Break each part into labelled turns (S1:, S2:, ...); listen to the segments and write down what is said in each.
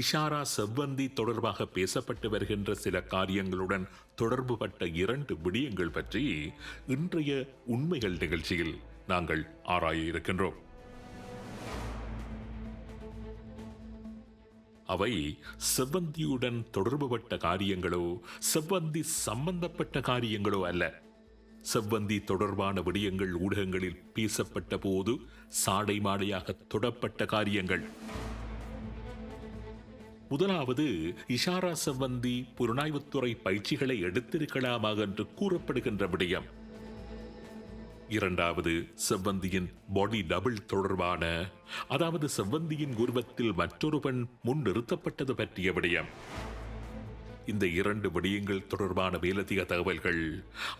S1: இஷாரா செவ்வந்தி தொடர்பாக பேசப்பட்டு வருகின்ற சில காரியங்களுடன் தொடர்புபட்ட இரண்டு விடயங்கள் பற்றி இன்றைய உண்மைகள் நிகழ்ச்சியில் நாங்கள் ஆராய இருக்கின்றோம். அவை செவ்வந்தியுடன் தொடர்புபட்ட காரியங்களோ செவ்வந்தி சம்பந்தப்பட்ட காரியங்களோ அல்ல. செவ்வந்தி தொடர்பான விடயங்கள் ஊடகங்களில் பேசப்பட்ட போது சாடை மாடையாக தொடப்பட்ட காரியங்கள். முதலாவது இஷாரா செவ்வந்தி புலனாய்வுத்துறை பயிற்சிகளை எடுத்திருக்கலாமா என்று கூறப்படுகின்ற விடயம். இரண்டாவது செவ்வந்தியின் பாடி டபுள் தொடர்பான அதாவது செவ்வந்தியின் உருவத்தில் மற்றொரு பெண் முன் நிறுத்தப்பட்டது பற்றிய விடயம். இந்த இரண்டு விடயங்கள் தொடர்பான மேலதிக தகவல்கள்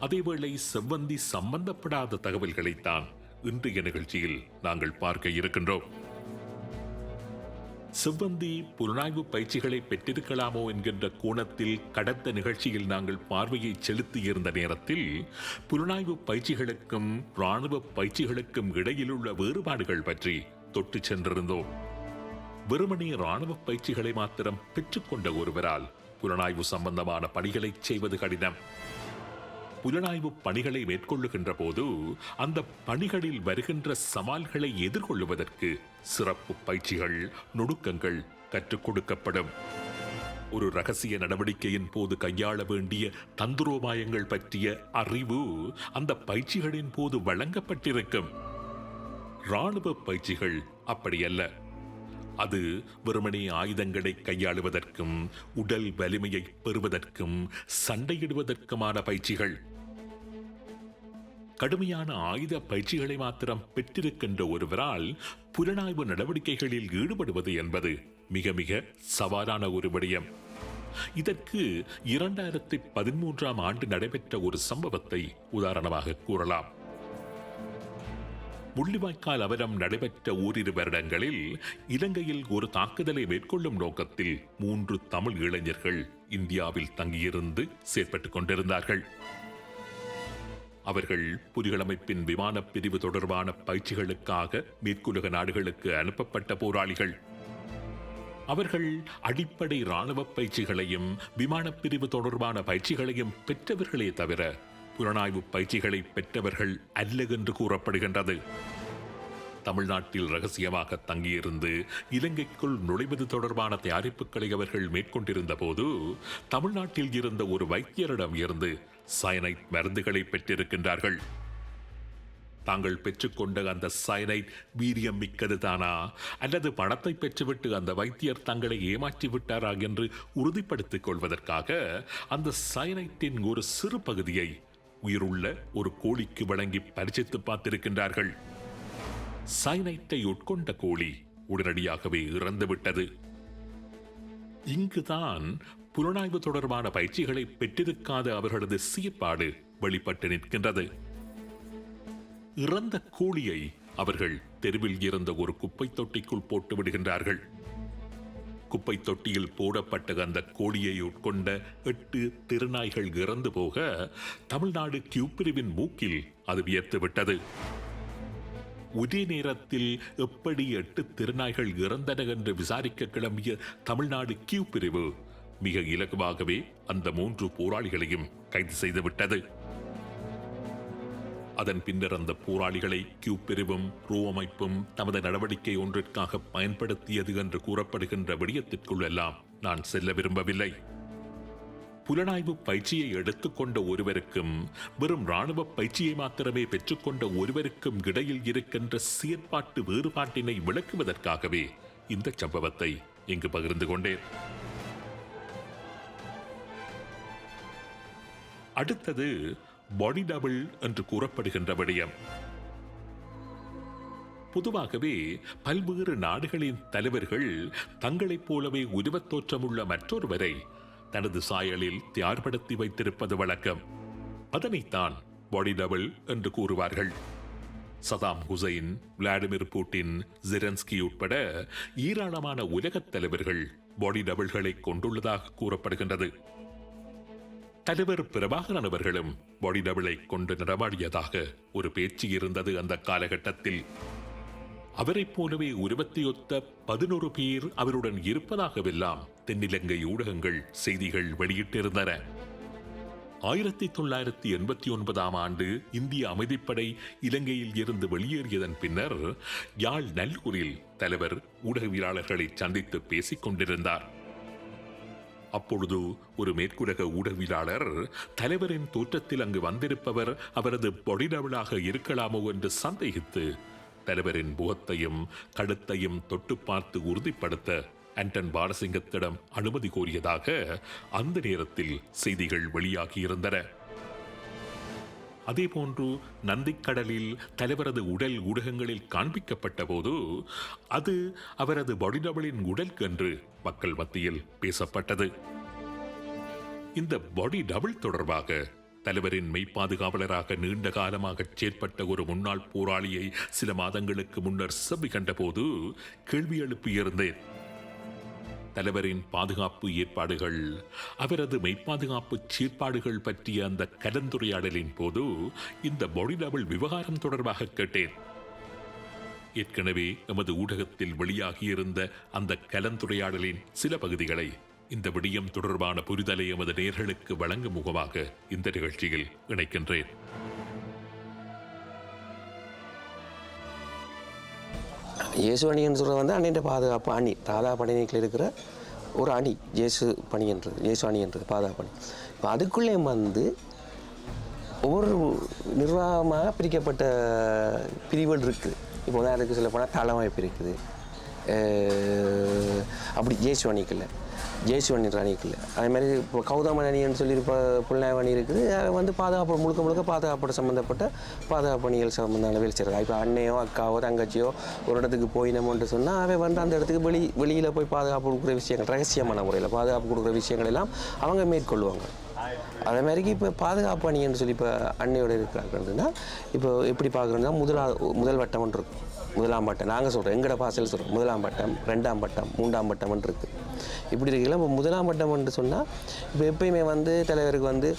S1: அதேவேளை செவ்வந்தி சம்பந்தப்படாத தகவல்களைத்தான் இன்றைய நிகழ்ச்சியில் நாங்கள் பார்க்க இருக்கின்றோம். செவ்வந்தி புலனாய்வு பயிற்சிகளை பெற்றிருக்கலாமோ என்கின்ற கோணத்தில் கடந்த நிகழ்ச்சியில் நாங்கள் பார்வையை செலுத்தியிருந்த நேரத்தில் புலனாய்வு பயிற்சிகளுக்கும் இராணுவ பயிற்சிகளுக்கும் இடையிலுள்ள வேறுபாடுகள் பற்றி தொட்டு சென்றிருந்தோம். வெறுமனே இராணுவ பயிற்சிகளை மாத்திரம் பெற்றுக்கொண்ட ஒருவரால் புலனாய்வு சம்பந்தமான பணிகளை செய்வது கடினம். புலனாய்வு பணிகளை மேற்கொள்ளுகின்ற போது அந்த பணிகளில் வருகின்ற சவால்களை எதிர்கொள்ளுவதற்கு சிறப்பு பயிற்சிகள் நுணுக்கங்கள் கற்றுக் கொடுக்கப்படும். ஒரு ரகசிய நடவடிக்கையின் போது கையாள வேண்டிய தந்திரோபாயங்கள் பற்றிய அறிவு அந்த பயிற்சிகளின் போது வழங்கப்பட்டிருக்கும். ராணுவ பயிற்சிகள் அப்படியல்ல. அது வெறுமனே ஆயுதங்களை கையாளுவதற்கும் உடல் வலிமையை பெறுவதற்கும் சண்டையிடுவதற்குமான பயிற்சிகள். கடுமையான ஆயுத பயிற்சிகளை மாத்திரம் பெற்றிருக்கின்ற ஒருவரால் புலனாய்வு நடவடிக்கைகளில் ஈடுபடுவது என்பது மிக மிக சவாலான ஒரு விடயம். இதற்கு இரண்டாயிரத்தி பதிமூன்றாம் ஆண்டு நடைபெற்ற ஒரு சம்பவத்தை உதாரணமாக கூறலாம். முள்ளிவாய்க்கால் அவரம் நடைபெற்ற ஓரிரு வருடங்களில் இலங்கையில் ஒரு தாக்குதலை மேற்கொள்ளும் நோக்கத்தில் மூன்று தமிழ் இளைஞர்கள் இந்தியாவில் தங்கியிருந்து செயற்பட்டுக் கொண்டிருந்தார்கள். அவர்கள் புலிகளமைப்பின் விமானப் பிரிவு தொடர்பான பயிற்சிகளுக்காக மேற்குலக நாடுகளுக்கு அனுப்பப்பட்ட போராளிகள். அவர்கள் அடிப்படை இராணுவ பயிற்சிகளையும் விமானப் பிரிவு தொடர்பான பயிற்சிகளையும் பெற்றவர்களே தவிர புலனாய்வு பயிற்சிகளை பெற்றவர்கள் அல்ல என்று கூறப்படுகின்றது. தமிழ்நாட்டில் ரகசியமாக தங்கியிருந்து இலங்கைக்குள் நுழைவது தொடர்பான தயாரிப்புகளை அவர்கள் மேற்கொண்டிருந்த போது தமிழ்நாட்டில் இருந்த ஒரு வைத்தியரிடம் இருந்து சயனைட் மருந்துகளை பெற்றிருக்கின்றார்கள். தாங்கள் பெற்றுக்கொண்ட அந்த சயனைட் வீரியம் மிக்கது தானா அல்லது பணத்தை பெற்றுவிட்டு அந்த வைத்தியர் தங்களை ஏமாற்றி விட்டாரா என்று உறுதிப்படுத்திக் கொள்வதற்காக அந்த சயனைட்டின் ஒரு சிறு பகுதியை உயிருள்ள ஒரு கோழிக்கு வழங்கி பரிசித்து பார்த்திருக்கின்றார்கள். சைனைட்டை உட்கொண்ட கோழி உடனடியாகவே இறந்துவிட்டது. இங்குதான் புலனாய்வு தொடர்பான பயிற்சிகளை பெற்றிருக்காத அவர்களது சீர்பாடு வெளிப்பட்டு நிற்கின்றது. இறந்த கோழியை அவர்கள் தெருவில் இருந்த ஒரு குப்பை தொட்டிக்குள் போட்டு விடுகின்றார்கள். குப்பை தொட்டியில் போடப்பட்ட அந்த கோழியை உட்கொண்ட எட்டு திருநாய்கள் இறந்து போக தமிழ்நாடு கியூ பிரிவின் மூக்கில் அது வியத்துவிட்டது ஒரே நேரத்தில் எப்படி எட்டு திருநாய்கள் இறந்தன என்று விசாரிக்க கிளம்பிய தமிழ்நாடு கியூ பிரிவு மிக இலகுவாகவே அந்த மூன்று போராளிகளையும் கைது செய்துவிட்டது. அதன் பின்னர் அந்த போராளிகளை கியூ பிரிவும் ரூ அமைப்பும் தமது நடவடிக்கை ஒன்றிற்காக பயன்படுத்தியது என்று கூறப்படுகின்ற விடயத்திற்குள் எல்லாம் நான் செல்ல விரும்பவில்லை. புலனாய்வு பயிற்சியை எடுத்துக்கொண்ட ஒருவருக்கும் வெறும் ராணுவ பயிற்சியை மாத்திரமே பெற்றுக்கொண்ட ஒருவருக்கும் இடையில் இருக்கின்ற செயற்பாட்டு வேறுபாட்டினை விளக்குவதற்காகவே இந்த சம்பவத்தை இங்கு பகிர்ந்து கொண்டேன். அடுத்தது பாடி டபுள் என்று கூறப்படுகின்ற விடயம். பொதுவாகவே பல்வேறு நாடுகளின் தலைவர்கள் தங்களைப் போலவே உருவத் தோற்றமுள்ள மற்றொருவரை தனது சாயலில் தயார்படுத்தி வைத்திருப்பது வழக்கம். அதனைத்தான் பாடி டபுள் என்று கூறுவார்கள். Saddam Hussein Vladimir Putin Zelensky உட்பட ஏராளமான உலகத் தலைவர்கள் பாடி டபுள்களை கொண்டுள்ளதாக கூறப்படுகின்றது. தலைவர் பிரபாகரன் அவர்களும் பாடி டபுளை கொண்டு நடமாடியதாக ஒரு பேச்சு இருந்தது அந்த காலகட்டத்தில். அவரைப் போலவே உருவத்தை ஒத்த பதினொரு பேர் அவருடன் இருப்பதாகவெல்லாம் தென்னிலங்கை ஊடகங்கள் செய்திகள் வெளியிட்டிருந்தன. ஆயிரத்தி தொள்ளாயிரத்தி எண்பத்தி ஒன்பதாம் ஆண்டு இந்திய அமைதிப்படை இலங்கையில் இருந்து வெளியேறியதன் பின்னர் யாழ் நல்லூரில் தலைவர் ஊடகவியலாளர்களை சந்தித்து பேசிக் கொண்டிருந்தார். அப்பொழுது ஒரு மேற்குலக ஊடகவியலாளர் தலைவரின் தோற்றத்தில் அங்கு வந்திருப்பவர் அவரது பொடிடவளாக இருக்கலாமோ என்று சந்தேகித்து தலைவரின் முகத்தையும் கழுத்தையும் தொட்டு பார்த்து உறுதிப்படுத்த ஆண்டன் பாலசிங்கத்திடம் அனுமதி கோரியதாக அந்த நேரத்தில் செய்திகள் வெளியாகியிருந்தன. அதேபோன்று நந்திக்கடலில் தலைவரது உடல் ஊடகங்களில் காண்பிக்கப்பட்ட போது அது அவரது பாடிடபிளின் உடல் என்று மக்கள் மத்தியில் பேசப்பட்டது. இந்த பாடி டபுள் தொடர்பாக தலைவரின் மெய்ப்பாதுகாவலராக நீண்ட காலமாக செயற்பட்ட ஒரு முன்னாள் போராளியை சில மாதங்களுக்கு முன்னர் செவி கண்டபோது கேள்வி எழுப்பியிருந்தேன் தலைவரின் பாதுகாப்பு ஏற்பாடுகள் அவரது மெய்ப்பாதுகாப்பு சீர்பாடுகள் பற்றிய அந்த கலந்துரையாடலின் போது இந்த பாடி டபுள் விவகாரம் தொடர்பாக கேட்டேன். ஏற்கனவே எமது ஊடகத்தில் வெளியாகியிருந்த அந்த கலந்துரையாடலின் சில பகுதிகளை இந்த விடயம் தொடர்பான புரிதலை எமது நேர்களுக்கு வழங்கும் முகமாக இந்த நிகழ்ச்சியில் இணைக்கின்றேன்.
S2: இயேசு அணின்னு சொல்கிறது வந்து அண்ணின்ற பாதுகாப்பு அணி தாதா பணினிக்கில் இருக்கிற ஒரு அணி இயேசு பணின்றது இயேசு அணின்றது பாதுகாப்பு அணி இப்போ அதுக்குள்ளே வந்து ஒவ்வொரு நிர்வாகமாக பிரிக்கப்பட்ட பிரிவுகள் இருக்குது இப்போ உதாரணத்துக்கு சொல்ல போனால் தலைமைப்பு இருக்குது. அப்படி ஜேசு ஜெயசிவன் என்ற அணி அணிக்குள்ள அதே மாதிரி இப்போ கௌதமன் அணின்னு சொல்லி இப்போ புல்நாயக அணி இருக்குது. அது வந்து பாதுகாப்பு முழுக்க முழுக்க பாதுகாப்போட சம்மந்தப்பட்ட பாதுகாப்பு அணிகள் சம்மந்தமான வேலை செய்கிறாங்க இப்போ அண்ணையோ அக்காவோ தங்கச்சியோ ஒரு இடத்துக்கு போயினோம்னு சொன்னால் அவன் வந்து அந்த இடத்துக்கு வெளி வெளியில் போய் பாதுகாப்பு கொடுக்குற விஷயங்கள் ரகசியமான முறையில் பாதுகாப்பு கொடுக்குற விஷயங்கள் எல்லாம் அவங்க மேற்கொள்வாங்க. அதே மாதிரிக்கு இப்போ பாதுகாப்பு அணின்னு சொல்லி இப்போ அன்னையோட இருக்கிறாங்கன்னா இப்போ எப்படி பார்க்குறதுனா முதலா முதல் வட்டம் ஒன்று இருக்கும் முதலாம் பட்டம் நாங்கள் சொல்கிறோம் எங்கட பாசல் சொல்கிறோம் முதலாம் பட்டம் ரெண்டாம் பட்டம் மூன்றாம் பட்டம் இருக்குது இப்படி இருக்கலாம் இப்போ முதலாம் பட்டம் சொன்னால் இப்போ எப்பயுமே வந்து தலைவருக்கு வந்து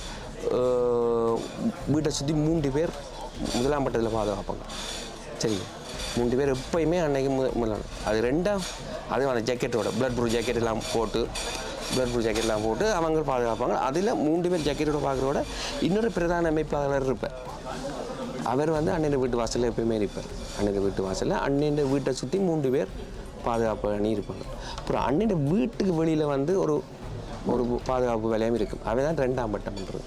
S2: வீட்டை சுற்றி மூன்று பேர் முதலாம் பட்டத்தில் பாதுகாப்பாங்க. சரி மூன்று பேர் எப்பயுமே அன்னைக்கு முத முதலாம் அது ரெண்டாம் அதே அந்த ஜாக்கெட்டோட பிளட் ப்ரூஃப் ஜாக்கெட் எல்லாம் போட்டு பிளட் ப்ரூஃப் ஜாக்கெட்லாம் போட்டு அவங்க பாதுகாப்பாங்க. அதில் மூன்று பேர் ஜாக்கெட்டோட பார்க்குறோட இன்னொரு பிரதான அமைப்பாளர் இருப்பார். அவர் வந்து அண்ணன் வீட்டு வாசலில் எப்பயுமே இருப்பார். அண்ணன் வீட்டு வாசலில் அண்ணன் வீட்டை சுற்றி மூன்று பேர் பாதுகாப்பு அணி இருப்பாங்க. அப்புறம் அண்ணன் வீட்டுக்கு வெளியில் வந்து ஒரு ஒரு பாதுகாப்பு வேலையும் இருக்கும். அவை தான் ரெண்டாம் பட்டம்ன்றது.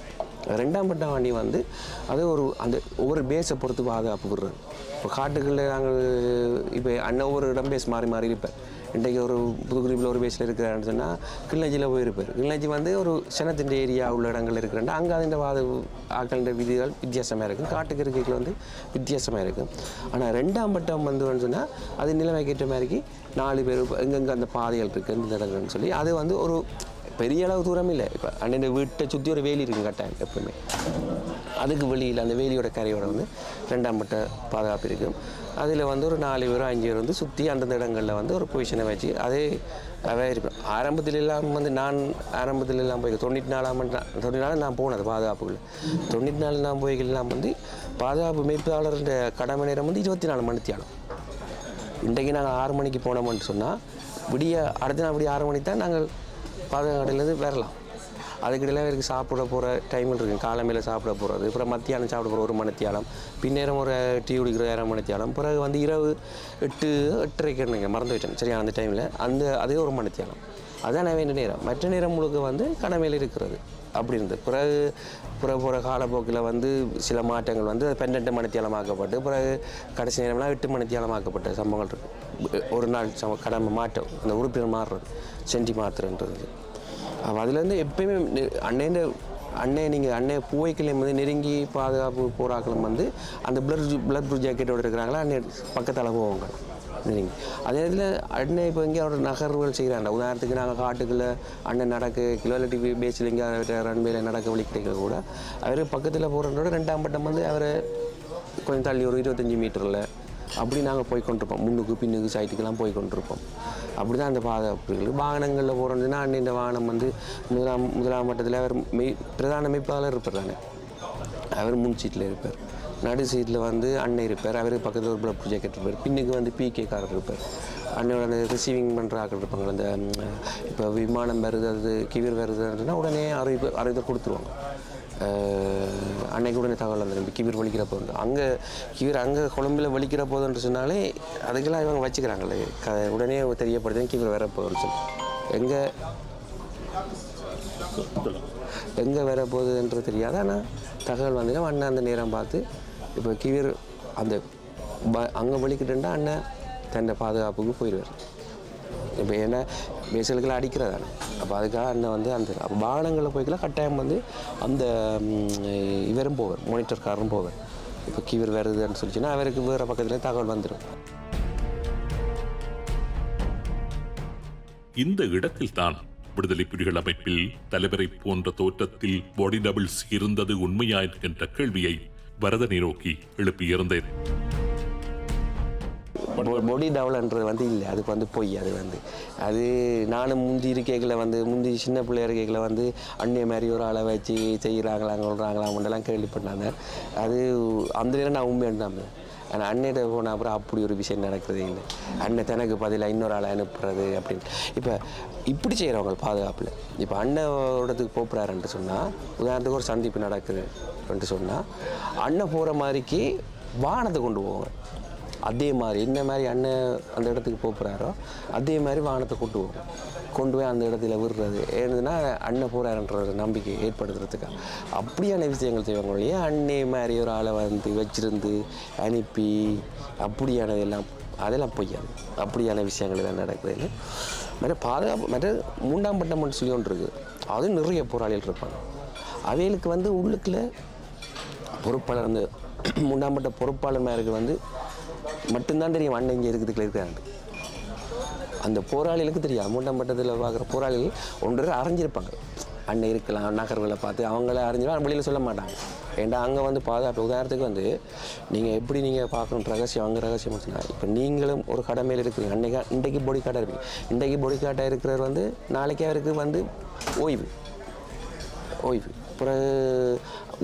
S2: ரெண்டாம் பட்டம் அணி வந்து அது ஒரு அந்த ஒவ்வொரு பேஸை பொறுத்து பாதுகாப்பு விடுறது. இப்போ காட்டுக்குள்ளே நாங்கள் இப்போ அண்ணன் ஒவ்வொரு இடம் பேஸ் மாறி மாறி இருப்பேன். இன்றைக்கு ஒரு புதுக்குடிப்பில் ஒரு பேஸில் இருக்கிறான்னு சொன்னால் கிள்ளஞ்சியில் போயிருப்பார். கிள்ளஞ்சி வந்து ஒரு சினத்தின் ஏரியா உள்ள இடங்கள் இருக்கிறாண்டு அங்கே அதிൻ്റെ வாத ஆக்களின் விதிகள் வித்தியாசமாக இருக்கும் காட்டுக்கு இருக்கைகள் வந்து வித்தியாசமாக இருக்கும் ஆனால் ரெண்டாம் பட்டம் வந்துன்னு சொன்னால் அது நிலைமைக்கேற்ற மாதிரிக்கு நாலு பேர் எங்கெங்கே அந்த பாதைகள் இருக்குது இந்த இடங்கள்னு சொல்லி அது வந்து ஒரு பெரிய அளவு தூரம் இல்லை. இப்போ அண்ணன் வீட்டை சுற்றி ஒரு வேலி இருக்கும் கட்டாயம் எப்பவுமே. அதுக்கு வெளியில் அந்த வேலியோட கரையோட வந்து ரெண்டாம் பட்ட பாதுகாப்பு இருக்கும் அதில் வந்து ஒரு நாலு பேரும் அஞ்சு பேர் வந்து சுற்றி அந்தந்த இடங்களில் வந்து ஒரு பொசிஷனை வச்சு அதே அவே இருப்பேன் ஆரம்பத்தில் எல்லாம் வந்து நான் ஆரம்பத்தில் எல்லாம் போய் தொண்ணூற்றி நாலாம் தொண்ணூற்றி நாலு நான் போனது பாதுகாப்புகள் தொண்ணூற்றி நாலு நான் போய்கள்லாம் வந்து பாதுகாப்பு மேய்ப்பாளர் கடமை நேரம் வந்து இருபத்தி நாலு மணி மணித்தியாலம் இன்றைக்கு நாங்கள் ஆறு மணிக்கு போனோம்னு சொன்னால் விடிய அடுத்த நாள் விடிய ஆறு மணிக்கு தான் நாங்கள் பாதுகாட்டிலேருந்து வரலாம். அதுக்கிடையில் அவருக்கு சாப்பிட போகிற டைமில் இருக்குது காலமையில் சாப்பிட போகிறது அப்புறம் மத்தியானம் சாப்பிட போகிற ஒரு மணித்தியாலம் பின்னேரம் ஒரு டீ குடிக்கிற அரை மணித்தியாலம் பிறகு வந்து இரவு எட்டு எட்டரைக்கு மறந்து விட்டேன் சரியா அந்த டைமில் அந்த அதே ஒரு மணித்தியாலம். அதான் வேண்டிய நேரம். மற்ற நேரம் முழுக்க வந்து கடமையில் இருக்கிறது. அப்படி இருந்தது. பிறகு பிறகு போகிற காலப்போக்கில் வந்து சில மாற்றங்கள் வந்து பன்னெண்டு மணித்தியாலமாக்கப்பட்டு பிறகு கடைசி நேரம்லாம் எட்டு மணித்தியாலமாக்கப்பட்ட சம்பவங்கள் இருக்குது ஒரு நாள் சம கடமை மாற்றம் அந்த உறுப்பினர் மாறுறது செஞ்சு மாற்றுறன்றது அதுலேருந்து எப்பயுமே நெ- அண்ணே நீங்கள் அண்ணே பூவைக்கிளையும் வந்து நெருங்கி பாதுகாப்பு போராக்களும் வந்து அந்த பிளட் பிளட் ப்ரூஃப் ஜாக்கெட்டோட இருக்கிறாங்களா? அண்ணே பக்கத்தால் போவாங்க. நெருங்கி. அதே நேரத்தில் அண்ணே இப்போ எங்கேயும் அவரோட நகர்வுகள் செய்கிறாங்க உதாரணத்துக்கு நாங்கள் காட்டுக்குள்ளே அண்ணன் நடக்க கிலோலிட்டி பேஸில் இங்கே ரன்வேல நடக்க வழி கிடைக்க கூட அவர் பக்கத்தில் போகிறதோட ரெண்டாம் பட்டம் வந்து அவர் கொஞ்சம் தள்ளி ஒரு இருபத்தஞ்சி மீட்டரில் அப்படி நாங்கள் போய் கொண்டிருப்போம். முன்னுக்கு பின்னுக்கு சைட்டுக்கெல்லாம் போய் கொண்டிருப்போம். அப்படி தான் அந்த பாதுகாப்புகள் வாகனங்களில் போகிறோம்னா அண்ணன் இந்த வாகனம் வந்து முதலாம் முதலாம் மட்டத்தில் அவர் மெய் பிரதான மெய்ப்பாளர் இருப்பார் தானே அவர் முன் சீட்டில் இருப்பார். நடு சீட்டில் வந்து அண்ணன் இருப்பார். அவருக்கு பக்கத்தில் ஒரு பிளட் ஜாக்கெட் இருப்பார் பின்னுக்கு வந்து பிகே காரர் இருப்பார். அண்ணனோட அந்த ரிசீவிங் பண்ணுற ஆக்கள் இருப்பாங்க அந்த இப்போ விமானம் வருது அது கிவிர் வருதுன்னா உடனே அறிவிப்பு அறிவிப்பை கொடுத்துருவாங்க. அன்னைக்கு உடனே தகவல் வந்து கிவிர் வலிக்கிற போது அங்கே கிவிர் அங்கே கொழம்பில் வலிக்கிற போதுன்னு சொன்னாலே அதுக்கெல்லாம் இவங்க வச்சுக்கிறாங்களே க உடனே தெரியப்படுது கிவிர் வர போகுதுன்னு சொல்லி. எங்கே எங்கே வர போகுதுன்றது தெரியாது. ஆனால் தகவல் வந்தீங்கன்னா அண்ணன் அந்த நேரம் பார்த்து இப்போ கிவிர் அந்த ப அங்கே வலிக்கிட்டுன்னா அண்ணன் தன்னை பாதுகாப்புக்கு போயிடுவார். இப்போ ஏன்னா பேசலுக்கெல்லாம் அடிக்கிறதானே. அப்போ அதுக்காக அண்ணன் வந்து அந்த அப்போ வாகனங்களில் போய்க்கலாம் கட்டாயம் வந்து அந்த இவரும் போவார் மானிட்டர்காரரும் போவார். இப்போ கீவர் வருதுன்னு சொல்லிச்சுன்னா அவருக்கு வேறு பக்கத்துலேயே தகவல் வந்துடும்
S1: இந்த இடத்தில்தான் விடுதலை புலிகள் அமைப்பில் தலைவரை போன்ற தோற்றத்தில் பாடி டபுள்ஸ் இருந்தது உண்மையா என்கின்ற கேள்வியை வரதனை நோக்கி எழுப்பியிருந்தேன்
S2: பொடி டவுலன்றது வந்து இல்லை. அதுக்கு வந்து பொய். அது வந்து அது நானும் முந்தி இருக்கைகளை வந்து முந்தி சின்ன பிள்ளையா இருக்கைகளை வந்து அன்னைய மாதிரி ஒரு ஆளை வச்சு செய்கிறாங்களா சொல்கிறாங்களா அப்படின்லாம் கேள்விப்பட்டாங்க. அது அந்த நேரம் நான் உண்மையாக நம்புறேன் ஆனால் அன்னையிட்ட போன அப்புறம் அப்படி ஒரு விஷயம் நடக்கிறதே இல்லை. அண்ணன் தனக்கு பதிலாக இன்னொரு ஆளை அனுப்புறது அப்படின்னு. இப்போ இப்படி செய்கிறவங்க பாதுகாப்பில். இப்போ அண்ணனோடத்துக்கு போகிறாருன்ட்டு சொன்னால் உதாரணத்துக்கு ஒரு சந்திப்பு நடக்குது அப்படின்ட்டு சொன்னால் அண்ணன் போகிற மாதிரிக்கு வானத்தை கொண்டு போவாங்க. அதே மாதிரி என்ன மாதிரி அண்ணன் அந்த இடத்துக்கு போகிறாரோ அதே மாதிரி வாகனத்தை கொண்டு போகும். கொண்டு போய் அந்த இடத்துல விடுறது. ஏன்னா அண்ணன் போகிறாருன்ற ஒரு நம்பிக்கை ஏற்படுத்துறதுக்காக அப்படியான விஷயங்கள் செய்வாங்க இல்லையா அண்ணே மாதிரி ஒரு ஆளை வந்து வச்சிருந்து அனுப்பி அப்படியானதெல்லாம் அதெல்லாம் பொய்யாது. அப்படியான விஷயங்கள் எல்லாம் நடக்குதுன்னு. மற்ற பாதுகாப்பு மற்ற மூன்றாம் பட்டம் சொல்லி ஒன்று இருக்குது அதுவும் நிறைய போராளிகள் இருப்பாங்க. அவைகளுக்கு வந்து உள்ளுக்குள்ள பொறுப்பாளர் அந்த மூன்றாம் பட்ட பொறுப்பாளர்மாருக்கு வந்து மட்டும்தான் தெரியும் அண்ணன் இங்கே இருக்கிறதுக்குள்ள இருக்கிறாங்க அந்த போராளிகளுக்கு தெரியாது. மூன்றாம் பட்டத்தில் பார்க்குற போராளிகள் ஒன்று அரைஞ்சிருப்பாங்க அண்ணன் இருக்கலாம் நகர்களை பார்த்து அவங்கள அறிஞ்சிருவாங்க வெளியில் சொல்ல மாட்டாங்க ஏன்டா அங்கே வந்து பாதுகாப்பு உதாரணத்துக்கு வந்து நீங்கள் எப்படி நீங்கள் பார்க்கணும் ரகசியம் அங்கே ரகசியம் சொன்னால் இப்போ நீங்களும் ஒரு கடமையில் இருக்கிறீங்க. அன்றைக்கா இன்றைக்கு பொடி காட்டாக இருப்பீங்க இன்றைக்கு பொடி காட்டாக இருக்கிறவர் வந்து நாளைக்கு அவருக்கு வந்து ஓய்வு. ஓய்வு. அப்புறம்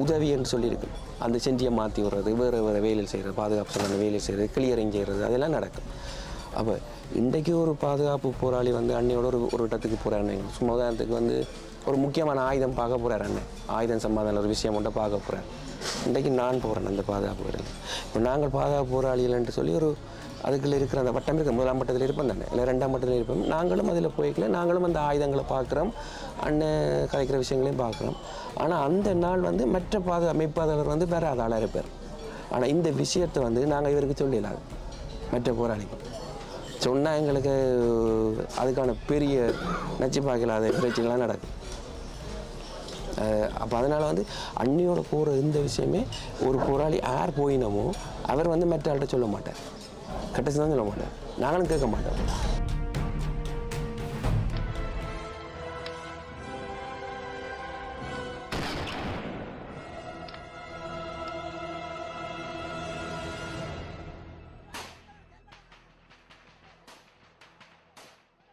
S2: உதவி என்று சொல்லியிருக்கு. அந்த செஞ்சியை மாற்றி விடுறது வேறு வேறு வேலையில் செய்கிறது பாதுகாப்பு சம்பந்த வேலையில் செய்கிறது கிளியரிங் செய்கிறது அதெல்லாம் நடக்கும். அப்போ இன்றைக்கு ஒரு பாதுகாப்பு போராளி வந்து அன்னையோட ஒரு ஒரு இடத்துக்கு போகிறாரு சும்மா உதாரணத்துக்கு வந்து ஒரு முக்கியமான ஆயுதம் பார்க்க போகிறார் அண்ணன் ஆயுதம் சம்பந்தம் ஒரு விஷயம் மட்டும் பார்க்க போகிறார் இன்றைக்கு நான் போகிறேன் அந்த பாதுகாப்பு வீரர்கள் இப்போ நாங்கள் பாதுகாப்பு போராளிகள் என்று சொல்லி ஒரு அதுக்குள்ளே இருக்கிற அந்த வட்டம் இருக்க முதலாம் மட்டத்தில் இருப்போம் தானே? இல்லை ரெண்டாம் மட்டத்தில் இருப்போம். நாங்களும் அதில் போய்க்கல. நாங்களும் அந்த ஆயுதங்களை பார்க்குறோம். அண்ணன் கலைக்கிற விஷயங்களையும் பார்க்குறோம். ஆனால் அந்த நாள் வந்து மற்ற பாது அமைப்பாளர் வந்து வேறு ஆளாக இருப்பார். ஆனால் இந்த விஷயத்தை வந்து நாங்கள் இவருக்கு சொல்லிடலாம் மற்ற போராளிகள் சொன்னால் எங்களுக்கு அதுக்கான பெரிய நச்சு பார்க்கலாத பிரச்சனைலாம் நடக்கும். அப்போ அதனால் வந்து அன்னியோட போகிற இந்த விஷயமே ஒரு போராளி யார் போயினமோ அவர் வந்து மற்ற சொல்ல மாட்டார். கட்டசி தான் சொல்ல மாட்டார். நாங்களும் கேட்க மாட்டோம்.